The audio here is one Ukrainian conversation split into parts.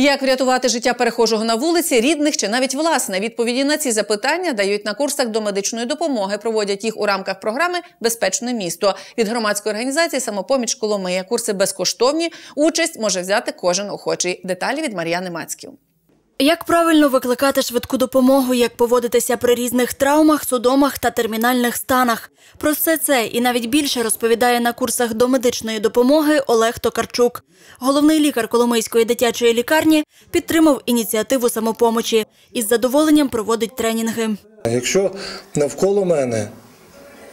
Як врятувати життя перехожого на вулиці, рідних чи навіть власне? Відповіді на ці запитання дають на курсах до медичної допомоги. Проводять їх у рамках програми Безпечне місто від громадської організації Самопоміч Коломия. Курси безкоштовні. Участь може взяти кожен охочий. Деталі від Мар'яни Мацьків. Як правильно викликати швидку допомогу, як поводитися при різних травмах, судомах та термінальних станах. Про все це і навіть більше розповідає на курсах до медичної допомоги Олег Токарчук. Головний лікар Коломийської дитячої лікарні підтримав ініціативу самопомочі і з задоволенням проводить тренінги. Якщо навколо мене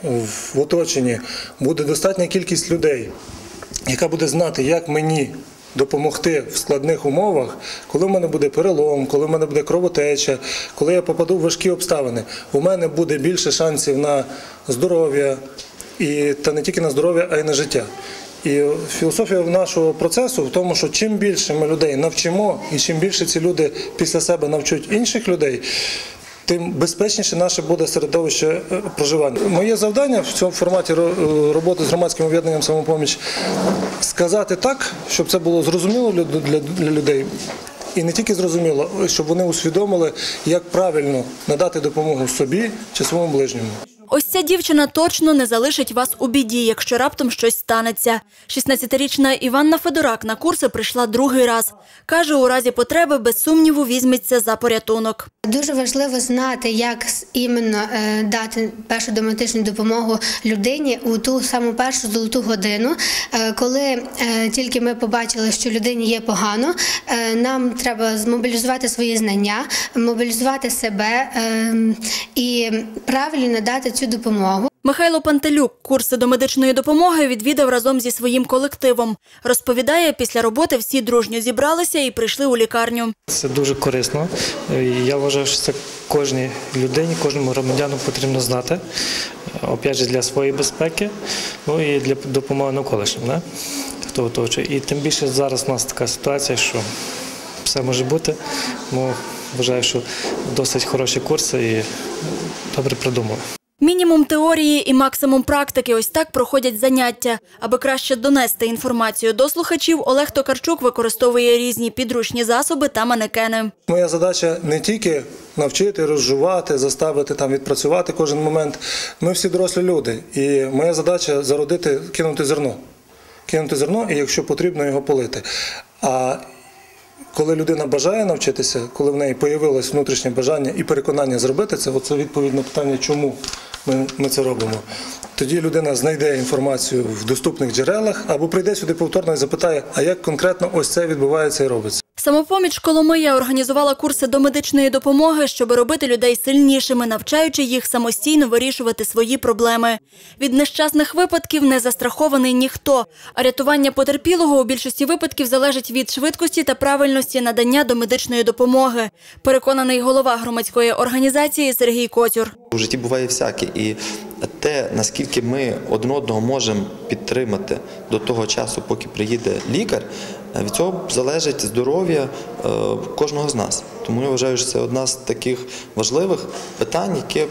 в оточенні буде достатня кількість людей, яка буде знати, як мені допомогти в складних умовах, коли в мене буде перелом, коли в мене буде кровотеча, коли я попаду в важкі обставини, у мене буде більше шансів на здоров'я і та не тільки на здоров'я, а й на життя. І філософія нашого процесу в тому, що чим більше ми людей навчимо, і чим більше ці люди після себе навчуть інших людей, тим безпечніше наше буде середовище е, проживання. Моє завдання в цьому форматі е, роботи з громадським об'єднанням самопоміч сказати так, щоб це було зрозуміло для людей. І не тільки зрозуміло, щоб вони усвідомили, як правильно надати допомогу собі чи своєму ближньому. Ось ця дівчина точно не залишить вас у біді, якщо раптом щось станеться. 16-річна Іванна Федорак на курси прийшла другий раз. Каже, у разі потреби без сумніву візьметься за порятунок. Дуже важливо знати, як іменно е, дати першу домедичну допомогу людині у ту саму першу золоту годину. Е, коли е, тільки ми побачили, що людині є погано, нам треба змобілізувати свої знання, мобілізувати себе е, і правильно надати цю допомогу. Михайло Пантелюк курси до медичної допомоги відвідав разом зі своїм колективом. Розповідає, після роботи всі дружньо зібралися і прийшли у лікарню. Це дуже корисно. Я вважаю, що це кожній людині, кожному громадяну потрібно знати. Опять же, для своєї безпеки, ну і для допомоги навколишнім, да? хто оточує. І тим більше зараз у нас така ситуація, що все може бути. Тому вважаю, що досить хороші курси і добре продумали. Мінімум теорії і максимум практики ось так проходять заняття. Аби краще донести інформацію до слухачів, Олег Токарчук використовує різні підручні засоби та манекени. Моя задача не тільки навчити, розжувати, заставити там відпрацювати кожен момент. Ми всі дорослі люди, і моя задача зародити, кинути зерно. Кинути зерно, і якщо потрібно, його полити. А коли людина бажає навчитися, коли в неї появилось внутрішнє бажання і переконання зробити це, оце відповідь на питання, чому ми, це робимо. Тоді людина знайде інформацію в доступних джерелах або прийде сюди повторно і запитає, а як конкретно ось це відбувається і робиться. Самопоміч Коломия організувала курси до медичної допомоги, щоб робити людей сильнішими, навчаючи їх самостійно вирішувати свої проблеми. Від нещасних випадків не застрахований ніхто, а рятування потерпілого у більшості випадків залежить від швидкості та правильності надання до медичної допомоги. Переконаний голова громадської організації Сергій Коцюр. У житті буває всяке, і те, наскільки ми один одного можемо підтримати до того часу, поки приїде лікар, від цього залежить здоров'я е, кожного з нас. Тому я вважаю, що це одна з таких важливих питань, які,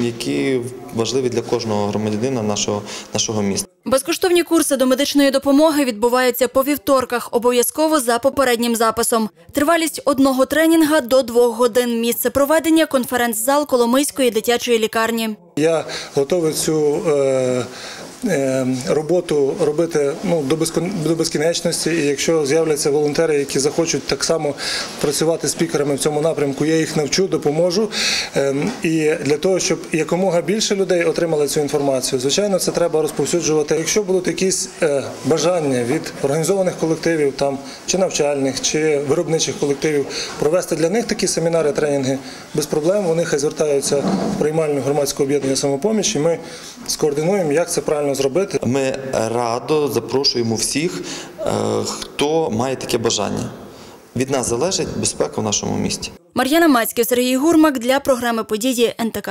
які важливі для кожного громадянина нашого, нашого міста. Безкоштовні курси до медичної допомоги відбуваються по вівторках, обов'язково за попереднім записом. Тривалість одного тренінга до двох годин. Місце проведення конференц-зал Коломийської дитячої лікарні. Я готовий цю е, е, роботу робити ну, до, безкінечності. І якщо з'являться волонтери, які захочуть так само працювати спікерами в цьому напрямку, я їх навчу, допоможу. Е, і для того, щоб якомога більше людей отримали цю інформацію, звичайно, це треба розповсюджувати. Якщо будуть якісь е, бажання від організованих колективів, там чи навчальних, чи виробничих колективів, провести для них такі семінари, тренінги без проблем. Вони хай звертаються в приймальну громадського об'єднання самопоміч, і ми скоординуємо, як це правильно зробити. Ми радо запрошуємо всіх, е, хто має таке бажання. Від нас залежить безпека в нашому місті. Мар'яна Мацьків, Сергій Гурмак для програми події НТК.